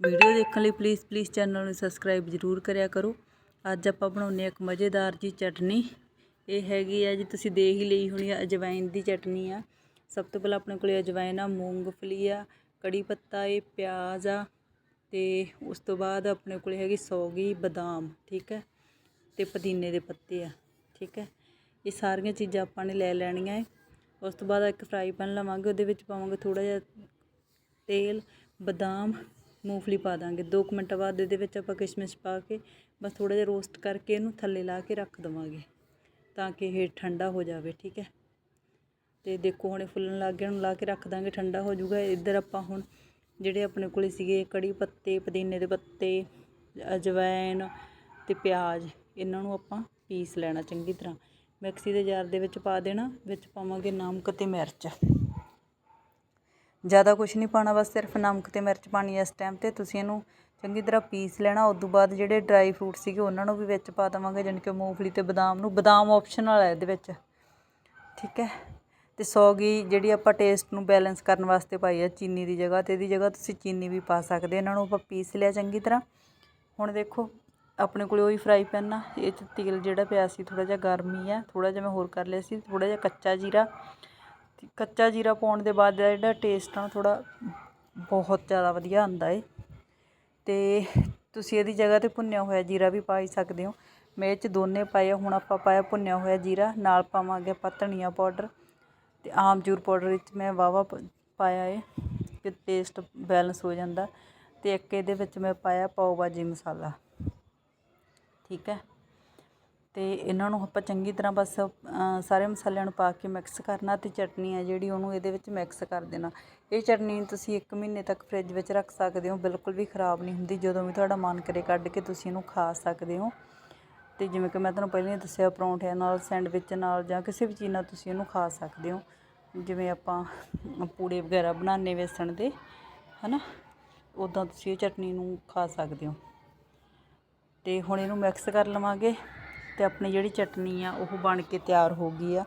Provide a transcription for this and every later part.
Video ਦੇਖਣ ਲਈ please please channel ਨੂੰ ਸਬਸਕ੍ਰਾਈਬ ਜ਼ਰੂਰ ਕਰਿਆ ਕਰੋ। ਅੱਜ ਆਪਾਂ ਬਣਾਉਂਦੇ ਹਾਂ ਇੱਕ ਮਜ਼ੇਦਾਰ ਜੀ ਚਟਨੀ। ਇਹ ਹੈਗੀ ਆ ਜੀ, ਤੁਸੀਂ ਦੇਖ ਹੀ ਲਈ ਹੋਣੀ ਆ ਅਜਵਾਇਨ ਦੀ ਚਟਨੀ ਆ। ਸਭ ਤੋਂ ਪਹਿਲਾਂ ਆਪਣੇ ਕੋਲੇ ਅਜਵਾਇਨ ਆ, ਮੂੰਗਫਲੀ ਆ, ਕੜੀ ਪੱਤਾ ਏ ਪਿਆਜ਼ ਆ, ਤੇ ਉਸ ਤੋਂ ਬਾਅਦ ਆਪਣੇ ਕੋਲੇ ਹੈਗੀ ਸੌਗੀ ਬਦਾਮ, ਠੀਕ ਹੈ ਤੇ ਪੁਦੀਨੇ ਦੇ ਪੱਤੇ ਆ, ਠੀਕ ਹੈ ਇਹ ਸਾਰੀਆਂ ਚੀਜ਼ਾਂ ਆਪਾਂ ਨੇ ਲੈ ਲੈਣੀਆਂ ਹੈ ਉਸ ਤੋਂ ਬਾਅਦ ਇੱਕ ਫਰਾਈ ਪੈਨ ਲਵਾਂਗੇ, ਉਹਦੇ ਵਿੱਚ ਪਾਵਾਂਗੇ ਥੋੜਾ ਜਿਹਾ ਤੇਲ, ਬਦਾਮ ਮੂੰਗਫਲੀ ਪਾ ਦਾਂਗੇ। 2 ਮਿੰਟ ਬਾਅਦ ਇਹਦੇ ਵਿੱਚ ਆਪਾਂ ਕਿਸ਼ਮਿਸ਼ ਪਾ ਕੇ ਬਸ ਥੋੜਾ ਜਿਹਾ ਰੋਸਟ ਕਰਕੇ ਇਹਨੂੰ ਥੱਲੇ ਲਾ ਕੇ ਰੱਖ ਦਵਾਂਗੇ ਤਾਂ ਕਿ ਇਹ ਠੰਡਾ ਹੋ ਜਾਵੇ, ਠੀਕ ਹੈ? ਤੇ ਦੇਖੋ ਹੁਣੇ ਫੁੱਲਣ ਲੱਗ ਗਿਆ ਨੂੰ ਲਾ ਕੇ ਰੱਖ ਦਾਂਗੇ, ਠੰਡਾ ਹੋ ਜਾਊਗਾ। ਇੱਧਰ ਆਪਾਂ ਹੁਣ ਜਿਹੜੇ ਆਪਣੇ ਕੋਲੇ ਸੀਗੇ ਕੜੀ ਪੱਤੇ, ਪੁਦੀਨੇ ਦੇ ਪੱਤੇ ਅਜਵਾਇਨ ਤੇ ਪਿਆਜ਼, ਇਹਨਾਂ ਨੂੰ ਆਪਾਂ ਪੀਸ ਲੈਣਾ ਚੰਗੀ ਤਰ੍ਹਾਂ। ਮਿਕਸੀ ਦੇ ਜਾਰ ਦੇ ਵਿੱਚ ਪਾ ਦੇਣਾ, ਵਿੱਚ ਪਾਵਾਂਗੇ ਨਮਕ ਤੇ ਮਿਰਚ। ਜ਼ਿਆਦਾ ਕੁਛ ਨਹੀਂ ਪਾਉਣਾ, ਬਸ ਸਿਰਫ ਨਮਕ ਅਤੇ ਮਿਰਚ ਪਾਣੀ ਇਸ ਟਾਈਮ ਤੇ। ਤੁਸੀਂ ਇਹਨੂੰ ਚੰਗੀ ਤਰ੍ਹਾਂ ਪੀਸ ਲੈਣਾ, ਉਸ ਤੋਂ ਬਾਅਦ ਜਿਹੜੇ ਡਰਾਈ ਫਰੂਟ ਸੀਗੇ ਉਹਨਾਂ ਨੂੰ ਵੀ ਵਿੱਚ ਪਾ ਦੇਵਾਂਗੇ, ਜਾਣੀ ਕਿ ਮੂੰਗਫਲੀ ਅਤੇ ਬਦਾਮ ਨੂੰ। ਬਦਾਮ ਆਪਸ਼ਨਲ ਹੈ ਇਹਦੇ ਵਿੱਚ, ਠੀਕ ਹੈ? ਤੇ ਸੌਗੀ ਜਿਹੜੀ ਆਪਾਂ ਟੇਸਟ ਨੂੰ ਬੈਲੈਂਸ ਕਰਨ ਵਾਸਤੇ ਪਾਈ ਆ, ਚੀਨੀ ਦੀ ਜਗ੍ਹਾ ਤੇ, ਇਹਦੀ ਜਗ੍ਹਾ ਤੁਸੀਂ ਚੀਨੀ ਵੀ ਪਾ ਸਕਦੇ ਇਹਨਾਂ ਨੂੰ ਆਪਾਂ ਪੀਸ ਲਿਆ ਚੰਗੀ ਤਰ੍ਹਾਂ। ਹੁਣ ਦੇਖੋ, ਆਪਣੇ ਕੋਲੇ ਉਹੀ ਫਰਾਈ ਪੈਨ ਆ। ਇਹ 'ਚ ਤੇਲ ਜਿਹੜਾ ਪਿਆ ਸੀ ਥੋੜਾ ਜਿਹਾ ਗਰਮੀ ਆ। ਥੋੜਾ ਜਿਹਾ ਮੈਂ ਹੋਰ ਕਰ ਲਿਆ ਸੀ ਥੋੜਾ ਜਿਹਾ ਕੱਚਾ ਜੀਰਾ। ਕੱਚਾ ਜੀਰਾ ਪਾਉਣ ਦੇ ਬਾਅਦ ਦਾ ਜਿਹੜਾ ਟੇਸਟ ਆ ਥੋੜ੍ਹਾ ਬਹੁਤ ਜ਼ਿਆਦਾ ਵਧੀਆ ਆਉਂਦਾ ਏ। ਅਤੇ ਤੁਸੀਂ ਇਹਦੀ ਜਗ੍ਹਾ ਤੇ ਭੁੰਨਿਆ ਹੋਇਆ ਜੀਰਾ ਵੀ ਪਾ ਹੀ ਸਕਦੇ ਹੋ। ਮੈਂ ਇਹ 'ਚ ਦੋਨੇ ਪਾਏ ਹੁਣ ਆਪਾਂ ਪਾਇਆ ਭੁੰਨਿਆ ਹੋਇਆ ਜੀਰਾ, ਨਾਲ ਪਾਵਾਂਗੇ ਆਪਾਂ ਧਨੀਆ ਪਾਊਡਰ ਤੇ ਆਮਚੂਰ ਪਾਊਡਰ ਵਿੱਚ ਮੈਂ ਵਾਵਾ ਪਾਇਆ ਏ ਕਿ ਟੇਸਟ ਬੈਲੈਂਸ ਹੋ ਜਾਂਦਾ ਅਤੇ ਇੱਕ ਇਹਦੇ ਵਿੱਚ ਮੈਂ ਪਾਇਆ ਪਾਓ ਭਾਜੀ ਮਸਾਲਾ। ਠੀਕ ਹੈ? ਅਤੇ ਇਹਨਾਂ ਨੂੰ ਆਪਾਂ ਚੰਗੀ ਤਰ੍ਹਾਂ ਬਸ ਸਾਰੇ ਮਸਾਲਿਆਂ ਨੂੰ ਪਾ ਕੇ ਮਿਕਸ ਕਰਨਾ ਅਤੇ ਚਟਨੀ ਆ ਜਿਹੜੀ ਉਹਨੂੰ ਇਹਦੇ ਵਿੱਚ ਮਿਕਸ ਕਰ ਦੇਣਾ। ਇਹ ਚਟਨੀ ਤੁਸੀਂ 1 ਮਹੀਨੇ ਤੱਕ ਫਰਿੱਜ ਵਿੱਚ ਰੱਖ ਸਕਦੇ ਹੋ, ਬਿਲਕੁਲ ਵੀ ਖਰਾਬ ਨਹੀਂ ਹੁੰਦੀ, ਜਦੋਂ ਵੀ ਤੁਹਾਡਾ ਮਨ ਕਰੇ ਕੱਢ ਕੇ ਤੁਸੀਂ ਇਹਨੂੰ ਖਾ ਸਕਦੇ ਹੋ। ਅਤੇ ਜਿਵੇਂ ਕਿ ਮੈਂ ਤੁਹਾਨੂੰ ਪਹਿਲਾਂ ਹੀ ਦੱਸਿਆ, ਪਰੌਂਠਿਆਂ ਨਾਲ, ਸੈਂਡਵਿਚ ਨਾਲ ਜਾਂ ਕਿਸੇ ਵੀ ਚੀਜ਼ ਨਾਲ ਤੁਸੀਂ ਇਹਨੂੰ ਖਾ ਸਕਦੇ ਹੋ। ਜਿਵੇਂ ਆਪਾਂ ਪੂੜੇ ਵਗੈਰਾ ਬਣਾਉਂਦੇ ਵੇਸਣ ਦੇ, ਹਨਾ? ਉਦਾਂ ਤੁਸੀਂ ਇਹ ਚਟਨੀ ਨੂੰ ਖਾ ਸਕਦੇ ਹੋ। ਤੇ ਹੁਣ ਇਹਨੂੰ ਮਿਕਸ ਕਰ ਲਵਾਂਗੇ। ਤੇ ਆਪਣੀ ਜਿਹੜੀ ਚਟਨੀ ਆ, ਉਹ ਬਣ ਕੇ ਤਿਆਰ ਹੋ ਗਈ ਆ।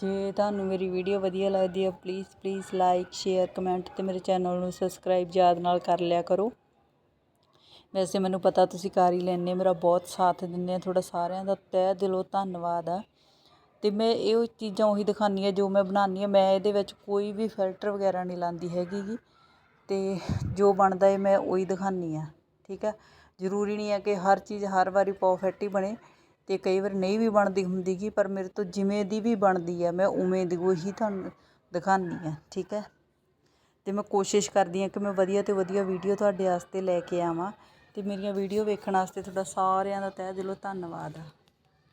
ਜੇ ਤੁਹਾਨੂੰ ਮੇਰੀ ਵੀਡੀਓ ਵਧੀਆ ਲੱਗਦੀ ਆ please please like share comment ਤੇ ਮੇਰੇ ਚੈਨਲ ਨੂੰ ਸਬਸਕ੍ਰਾਈਬ ਯਾਦ ਨਾਲ ਕਰ ਲਿਆ ਕਰੋ। ਵੈਸੇ ਮੈਨੂੰ ਪਤਾ ਤੁਸੀਂ ਕਰ ਹੀ ਲੈਂਦੇ, ਮੇਰਾ ਬਹੁਤ ਸਾਥ ਦਿੰਦੇ ਆ, ਤੁਹਾਡਾ ਸਾਰਿਆਂ ਦਾ ਤਹਿ ਦਿਲੋਂ ਧੰਨਵਾਦ ਆ। ਤੇ ਮੈਂ ਇਹ ਚੀਜ਼ਾਂ ਉਹੀ ਦਿਖਾਉਂਦੀ ਆ ਜੋ ਮੈਂ ਬਣਾਉਂਦੀ ਆ। ਮੈਂ ਇਹਦੇ ਵਿੱਚ ਕੋਈ ਵੀ ਫਿਲਟਰ ਵਗੈਰਾ ਨਹੀਂ ਲਾਉਂਦੀ ਹੈਗੀ ਗੀ। ਤੇ ਜੋ ਬਣਦਾ ਹੈ ਮੈਂ ਉਹੀ ਦਿਖਾਉਂਦੀ ਆ, ਠੀਕ ਆ? ਜ਼ਰੂਰੀ ਨਹੀਂ ਹੈ ਕਿ ਹਰ ਚੀਜ਼ ਹਰ ਵਾਰੀ ਪਰਫੈਕਟ ਹੀ ਬਣੇ। ਅਤੇ ਕਈ ਵਾਰ ਨਹੀਂ ਵੀ ਬਣਦੀ ਹੁੰਦੀ ਗੀ, ਪਰ ਮੇਰੇ ਤੋਂ ਜਿਵੇਂ ਦੀ ਵੀ ਬਣਦੀ ਆ, ਮੈਂ ਉਵੇਂ ਦੀ ਉਹੀ ਤੁਹਾਨੂੰ ਦਿਖਾਉਂਦੀ ਹਾਂ ਠੀਕ ਹੈ? ਅਤੇ ਮੈਂ ਕੋਸ਼ਿਸ਼ ਕਰਦੀ ਹਾਂ ਕਿ ਮੈਂ ਵਧੀਆ ਤੋਂ ਵਧੀਆ ਵੀਡੀਓ ਤੁਹਾਡੇ ਵਾਸਤੇ ਲੈ ਕੇ ਆਵਾਂ ਅਤੇ ਮੇਰੀਆਂ ਵੀਡੀਓ ਵੇਖਣ ਵਾਸਤੇ ਤੁਹਾਡਾ ਸਾਰਿਆਂ ਦਾ ਤਹਿ ਦਿਲੋਂ ਧੰਨਵਾਦ ਆ।